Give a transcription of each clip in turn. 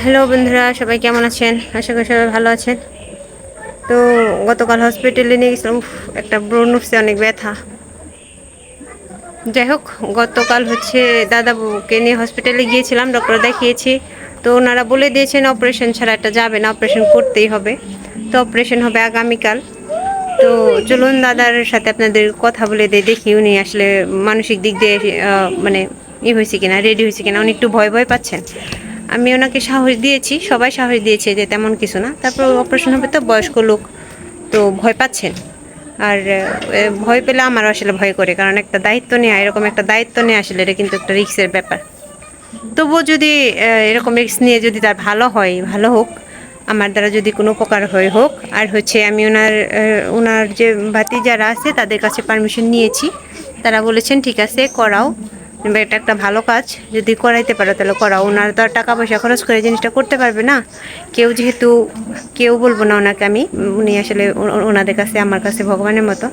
Hello বন্ধুরা, সবাই কেমন আছেন? আশা করি সবাই ভালো আছেন। তো গতকাল হসপিটালে নিয়ে গেছিলাম একটা ব্রণ উঠছে, অনেক ব্যথা। যাই হোক, গতকাল হচ্ছে দাদাবুকে নিয়ে হসপিটালে গিয়েছিলাম ডক্টর দেখিয়েছি। তো ওনারা বলে দিয়েছেন অপারেশন ছাড়া একটা যাবে না অপারেশন করতেই হবে। তো অপারেশন হবে আগামীকাল। তো চলুন দাদার সাথে আপনাদের কথা বলে দিয়ে দেখি উনি আসলে মানসিক দিক দিয়ে মানে ই হয়েছে কিনা রেডি হয়েছে কিনা, উনি একটু ভয় ভয় পাচ্ছেন। আমি ওনাকে সাহস দিয়েছি, সবাই সাহস দিয়েছে যে তেমন কিছু না। তারপর অপারেশন হবে তো বয়স্ক লোক, তো ভয় পাচ্ছেন। আর ভয় পেলে আমারও আসলে ভয় করে, কারণ একটা দায়িত্ব নেওয়া এরকম একটা দায়িত্ব নিয়ে আসলে এটা কিন্তু একটা রিস্কের ব্যাপার। তবুও যদি এরকম রিস্ক নিয়ে যদি তার ভালো হয়, ভালো হোক আমার দ্বারা যদি কোনো উপকার হয়ে হোক। আর হচ্ছে আমি ওনার ওনার যে ভাতি যারা আছে, তাদের কাছে পারমিশন নিয়েছি। তারা বলেছেন, ঠিক আছে, করাও। এটা একটা ভালো কাজ। যদি করাইতে পারো, তাহলে করাও। ওনার তো আর টাকা পয়সা খরচ করে জিনিসটা করতে পারবে না। কেউ যেহেতু, কেউ বলব না ওনাকে আমি। উনি আসলে ওনাদের কাছে, আমার কাছে ভগবানের মতো।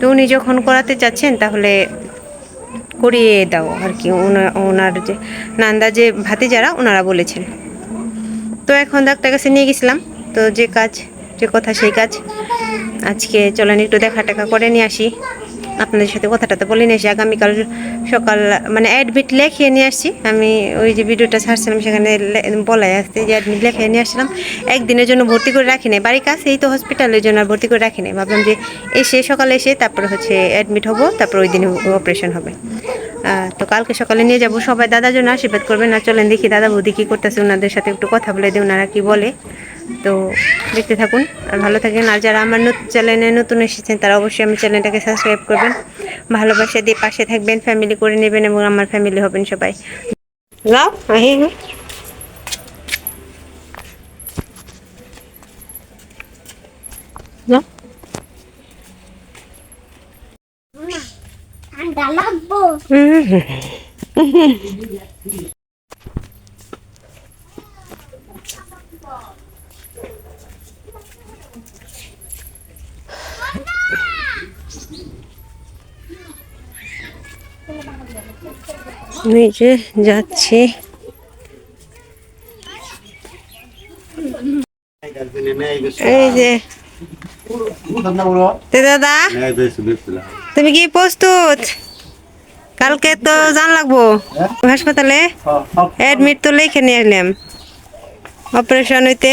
তো উনি যখন করাতে চাচ্ছেন, তাহলে করিয়ে দাও আর কি। ওনার ওনার যে, নান্দা যে ভাতি যারা ওনারা বলেছেন। তো এখন ডাক্তার কাছে নিয়ে গেছিলাম। তো যে কাজ, যে কথা সেই কাজ। আজকে চলেন একটু দেখা টেকা করে নিয়ে আসি। আপনাদের সাথে কথাটা তো বলে নিয়ে আসি আগামীকাল সকাল মানে অ্যাডমিট লেখিয়ে নিয়ে আসছি। আমি ওই যে ভিডিওটা ছাড়ছিলাম, সেখানে বলাই আসছে যে অ্যাডমিট লেখিয়ে নিয়ে আসছিলাম। একদিনের জন্য ভর্তি করে রাখি নাই। বাড়ির কাছেই তো হসপিটালের জন্য আর ভর্তি করে রাখি নাই। ভাবলাম যে এসে, সকালে এসে তারপর হচ্ছে অ্যাডমিট হব, তারপর ওই দিনে অপারেশন হবে। তো কালকে সকালে নিয়ে যাব। সবাই দাদার জন্য আশীর্বাদ করবেন। না চলেন দেখি দাদা বৌদি কী করতেছে ওনাদের সাথে একটু কথা বলে দিই ওনারা কী বলে। তো দেখতে থাকুন আর ভালো থাকেন। আর যারা আমার নতুন চ্যানেলে নতুন এসেছেন তারা অবশ্যই আমার চ্যানেলটাকে সাবস্ক্রাইব করবেন। ভালোবাসা দিয়ে পাশে থাকবেন ফ্যামিলি করে নেবেন এবং আমার ফ্যামিলি হবেন সবাই। যাও আহি যাও। ঠান্ডা লাগবো। নিচে যাচ্ছি। এই যে। দাদা, তুমি কি প্রস্তুত? কালকে তো জান লাগবো। হাসপাতালে? অ্যাডমিট তো লিখে নিয়ে এলাম অপারেশন হইতে।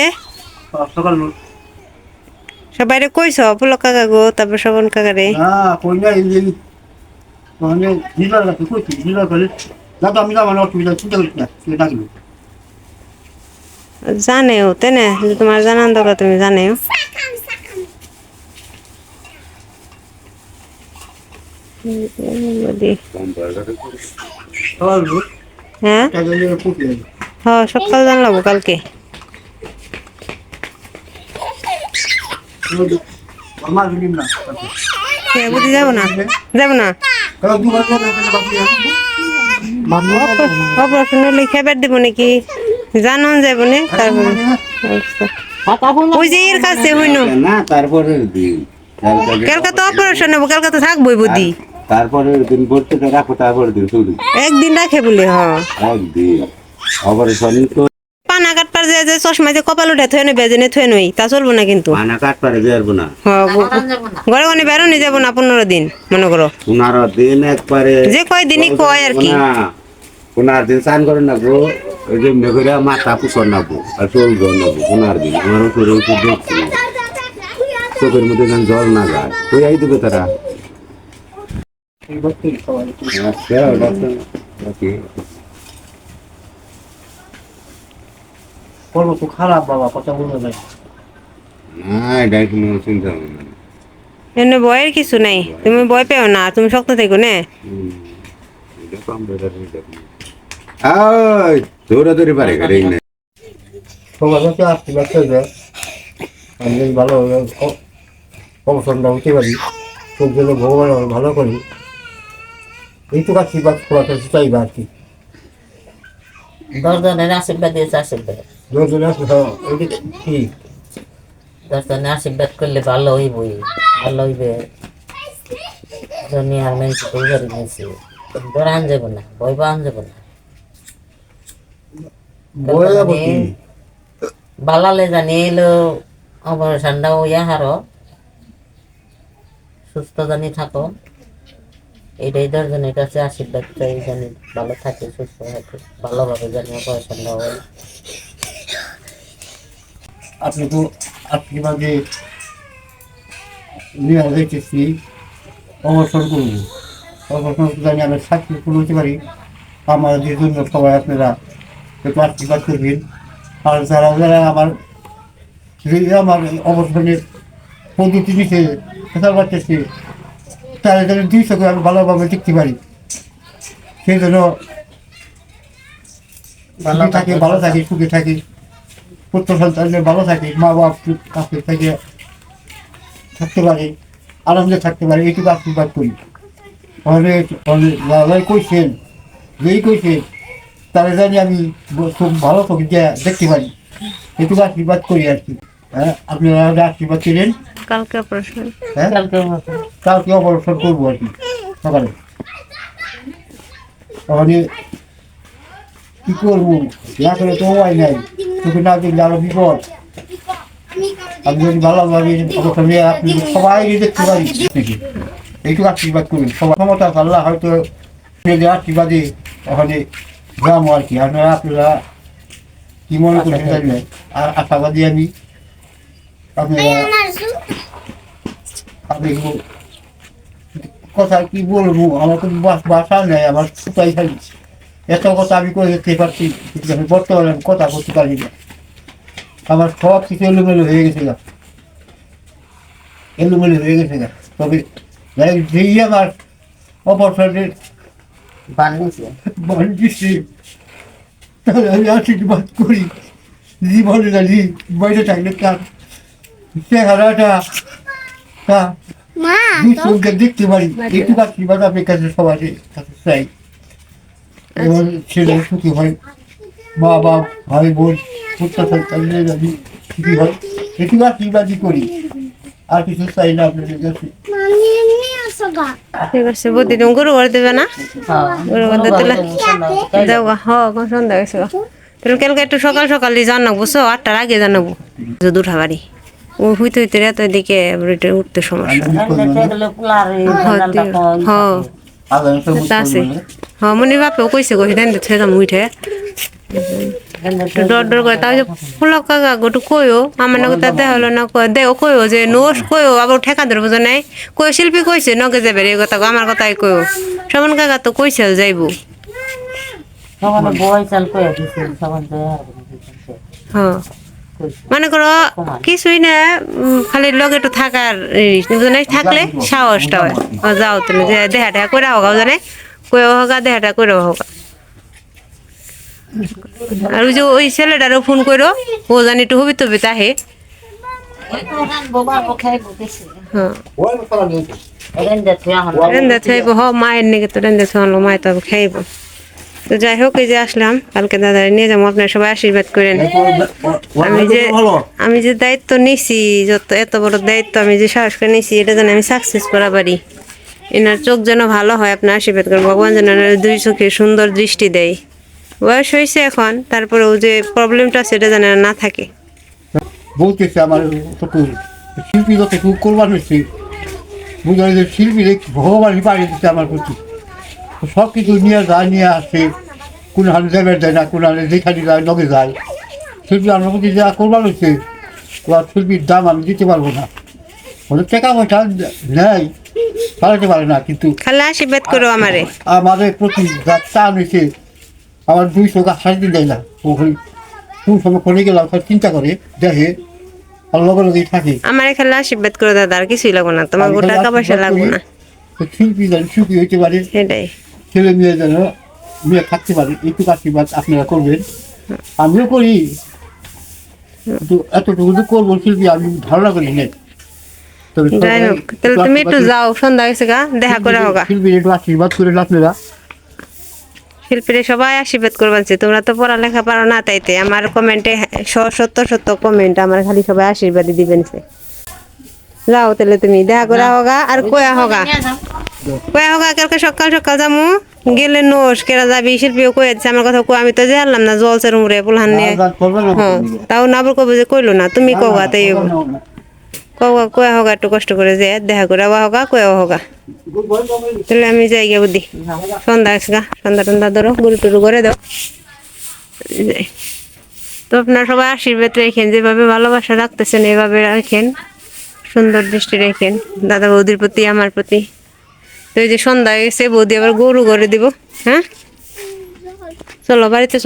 সবাই কইছ পুলক কাকা গো, তারপর শবন কাকারে। মানে দিলার কাছে কই তুই দিলার কাছে দাদা আমি না অসুবিধা চিন্তা করিস না তুই ডাকবি জানেও তাই না তোমার জানান দরকার তুমি জানেও। হ্যাঁ? হ্যাঁ সকাল কালকে। কে, বুঝি যাব না। যাব না? অপারেশন হলে খেবার দেবো নাকি? জানন যাব না তারপরে। আচ্ছা। ওই যে এর কাছে হইন না। তারপরের দিন। তারপরে- কালকে তো অপারেশন হব কালকে তো থাকবোই বুদ্ধি। তারপরের দিন ভর্তি রাখো তারপরের দিন শুরু। একদিন রাখে বলে হ একদিন। অপারেশন তো পানা কাটপার যে যে চশমা যে কপাল উঠে থয়ে নেবে বেজনে থয়ে নই তা চলবো না কিন্তু। মানা কাট পারে যাব না। হ, গ- ঘরে গনে বেরোনি যাব না পনেরো দিন মনে করো। পনেরো দিন একবারে যে কয় দিনই কয় আর কি। না। পনেরো দিন স্নান করে নাবো ওই যে মেঘরে মাথা পুষর নাবো আর চলবো নাবো পনেরো দিন। আমার উপরে উপর দেখছি না। চোখের মধ্যে যেন জল না যায়। তুই আই দেবে তারা। আচ্ছা ডাক্তার ওকে করব তো খারাপ বাবা কথা বলে না। এটা কোনো চিন্তা হবে না এমনি ভয়ের কিছু নাই। তুমি ভয় পেও না তুমি শক্ত থেকো না। দৌড়াদৌড়ি পারে কাছে আসতে লাগছে যে আমি যদি ভালো অবসরটা হতে পারি। তোর জন্য ভগবান আমার ভালো করি। এইটুকু আশীর্বাদ করাতে চাইবা আর কি। দশজনের আশীর্বাদ দিয়েছে আশীর্বাদ। দুজনে আসলে কি? দশজনের আশীর্বাদ করলে ভালো হইবই ভালো হইবে। জনি আর মেন তো উজারি নিয়েছি যাব না ভয় যাব না। বালালে জানি এলো অপারেশনটা ইয়া হারো সুস্থ জানি থাকো। এইটাই দশজনের কাছে আশীর্বাদ চাই জানি ভালো থাকে সুস্থ থাকে ভালোভাবে জানি অপারেশনটা হয় আপনি তো আপনি মাঝে নিয়ে দেখতেছি অবসর করব অবসর জানি আমি সাকসেসফুল হতে পারি। আমাদের জন্য সবাই আপনারা একটু আশীর্বাদ করবেন। আর যারা যারা আমার যে আমার অবসরের পদ্ধতি নিতে খেতাল পারতেছে তারা যেন দুই চোখে আমি ভালোভাবে দেখতে পারি। সেই জন্য ভালো থাকে ভালো থাকে সুখে থাকে। পুত্র সন্তানদের ভালো থাকে মা বাপ কাছে থেকে থাকতে পারে আনন্দে থাকতে পারে এটুকু আশীর্বাদ করি। তাহলে দাদাই কইছেন যেই কইছে তারা জানি আমি খুব ভালো চোখে দিয়ে দেখতে পারি। এটুকু আশীর্বাদ করি আর কি। হ্যাঁ আপনারা আশীর্বাদ করেন কালকে অপারেশন। হ্যাঁ? কালকে কালকে অপারেশন করব আর কি সকালে। তাহলে কি করব? না করে তো উপায় নাই। বিপদ। আমি যদি ভালোভাবে নিয়ে আপনি সবাই দেখতে পারি নাকি? এইটুকু আশীর্বাদ করুন। সবার ক্ষমতা আল্লাহ হয়তো আশীর্বাদে ওখানে যাব আর কি। আপনারা আপনারা কি মনে জানি না। আর আশাবাদী আমি আপনারা আমি বল- কথা কি বলব? আমার তো বাস- নেই, আমার কোথায় খালি। এত কথা আমি করে যেতে পারছি আমি বর্তমানে আমি কথা বলতে পারি না। আমার সব কিছু এলোমেলো হয়ে গেছে গা। এলোমেলো হয়ে গেছে গা। তবে যাই যেই আমার অপরশনের তাহলে আমি আশীর্বাদ করি। জীবনে জানি বাইরে থাকলে তার চেহারাটা তা দেখতে পারি। একটু আশীর্বাদ আপনার কাছে সবার কাছে চাই। এবং ছেলে সুখী হয় মা বাপ ভাই বোন যদি সুখী হয় আশীর্বাদই করি আর কিছু চাই না আপনাদের কাছে ঠিক আছে বুদ্ধি তুমি গরু করে দেবে না হ্যাঁ গরু দিলে হ সন্ধ্যা গেছে গা তুমি কালকে একটু সকাল সকালে জানাব বুঝছ আটটার আগে জানাব যদি উঠা ও হইতে হইতে রাত দিকে উঠতে সমস্যা হ্যাঁ আছে হ্যাঁ মনে বাপেও কইছে কই দেন থে যাম উঠে ডর ডর করে তাও যে ফুলক কাকা গোটু কইও আমার নগে তা দেহ হলো না কয় দেও কইও যে নোস কইও আবার ঠেকা ধরবো যে নাই। কই শিল্পী কইছে নগে যাবে এই কথা আমার কথাই কইও সমান কাকা তো কইছে যাইবো। হ্যাঁ মনে করো কিছুই না খালি লগে একটু থাকার থাকলে সাহসটা হয় ও যাও তুমি যে দেহা টেহা করে হোক জানে। কয়ে হোক দেহাটা করে হোক আর ওই যে ওই ছেলেটারও ফোন করো ও জানি একটু হবি তবি তাহে। হ্যাঁ। রেন্দা খাইব হ, মায়ের নাকি তো রেন্দা খাওয়ালো মায় তো খাইব। তো যাই হোক, এই যে আসলাম, কালকে দাদা নিয়ে যাব, আপনার সবাই আশীর্বাদ করেন। আমি যে আমি যে দায়িত্ব নিছি, যত এত বড় দায়িত্ব আমি যে সাহস করে নিছি, এটা যেন আমি সাকসেস করা পারি। এনার চোখ যেন ভালো হয়, আপনার আশীর্বাদ করেন। ভগবান যেন দুই চোখে সুন্দর দৃষ্টি দেয়। বয়স হয়েছে এখন, তারপরেও যে প্রবলেমটা সেটা যেন না থাকে। বলতেছে আমার শিল্পী যত খুব কোরবান হয়েছে, বুঝা যে শিল্পী ভগবানই পাড়িয়ে দিচ্ছে আমার প্রতি। সব কিছু নিয়ে যায়, নিয়ে আসে, কোন হালে দেবের দেয় না, কোন হালে যেখানে যায়, লগে যায়। শিল্পী আমার প্রতি যা কোরবান হয়েছে শিল্পীর দাম আমি দিতে পারব না। ওদের টাকা পয়সা নেয় পালাতে পারে না কিন্তু খালি আশীর্বাদ করো আমারে। আমাদের প্রতি যা টান হয়েছে আমার দুই চোখ শান্তি দেয় না। ওখানে কোন সময় করে গেলাম সব চিন্তা করে দেখে আর লগে লগেই থাকে। আমারে খালি আশীর্বাদ করো দাদা আর কিছুই লাগবো না তোমার গো টাকা পয়সা লাগবো না। শিল্পী যেন সুখী হইতে পারে। সেটাই। ছেলে মেয়ে যেন মেয়ে থাকতে পারে একটু আশীর্বাদ আপনারা করবেন। আমিও করি। কিন্তু এতটুকু করব শিল্পী আমি ধারণা করি নেই। তবে যাই হোক তাহলে তুমি একটু যাও সন্ধ্যা গা দেখা করে হোগা। শিল্পীর একটু আশীর্বাদ করেন আপনারা শিল্পীরা সবাই আশীর্বাদ করবানছে তোমরা তো পড়ালেখা পারো না তাইতে আমার কমেন্টে সত্তর সত্তর কমেন্ট আমার খালি সবাই আশীর্বাদই দিবেন সে যাও তাহলে তুমি দেখা করে হোগা আর কয়া হোগা। কয়া হোগা কালকে সকাল সকাল যামু গেলে নোস কেরা যাবি শিল্পীও কয়ে দিচ্ছে আমার কথা কো আমি তো জানলাম না জল সেরুম রে পোলহান নিয়ে। হ্যাঁ তাও না। কবে যে কইলো না তুমি কগা তাই কগা কয়া হোগা, একটু কষ্ট করে যে দেখা করে আওয়া হোগা, কয়া হোগা। তাহলে আমি যাই গিয়ে বুদ্ধি। সন্ধ্যা আসগা, সন্ধ্যা টন্ধ্যা ধরো, গরু টুরু করে দাও। তো আপনার সবাই আশীর্বাদ রেখেন, যেভাবে ভালোবাসা রাখতেছেন, এভাবে রাখেন। সুন্দর দৃষ্টি রেখেন, দাদা বৌদির প্রতি, আমার প্রতি। তো এই যে সন্ধ্যা হয়ে গেছে বৌদি আবার গরু করে দিব হ্যাঁ? চলো, বাড়িতে।